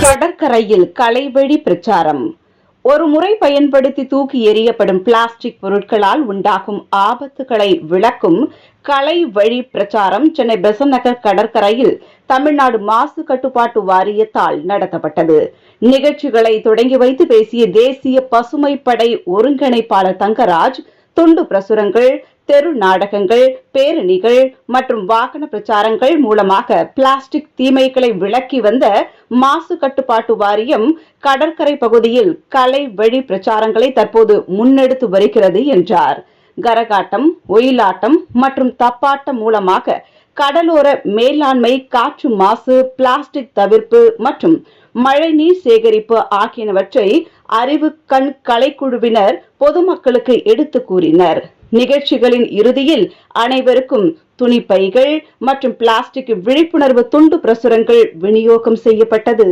கடற்கரையில் களைவழி பிரச்சாரம். ஒரு முறை பயன்படுத்தி தூக்கி எறியப்படும் பிளாஸ்டிக் பொருட்களால் உண்டாகும் ஆபத்துகளை விளக்கும் கலை வழி பிரச்சாரம் சென்னை பெசன் நகர் கடற்கரையில் தமிழ்நாடு மாசு கட்டுப்பாட்டு வாரியத்தால் நடத்தப்பட்டது. நிகழ்ச்சிகளை தொடங்கி வைத்து பேசிய தேசிய பசுமை படை ஒருங்கிணைப்பாளர் தங்கராஜ் துண்டு பிரசுரங்கள் தெரு நாடகங்கள் பேரணிகள் மற்றும் வாகன பிரச்சாரங்கள் மூலமாக பிளாஸ்டிக் தீமைகளை விளக்கி வந்த மாசு கட்டுப்பாட்டு வாரியம் கடற்கரை பகுதியில் கலை வழி பிரச்சாரங்களை தற்போது முன்னெடுத்து வருகிறது என்றார். கரகாட்டம் ஒயிலாட்டம் மற்றும் தப்பாட்டம் மூலமாக கடலோர மேலாண்மை காற்று மாசு பிளாஸ்டிக் தவிர்ப்பு மற்றும் மழைநீர் சேகரிப்பு ஆகியனவற்றை அறிவு கண் கலைக்குழுவினர் பொதுமக்களுக்கு எடுத்து கூறினர். நிகழ்ச்சிகளின் இறுதியில் அனைவருக்கும் துணிப்பைகள் மற்றும் பிளாஸ்டிக் விழிப்புணர்வு துண்டு பிரசுரங்கள் விநியோகம் செய்யப்பட்டது.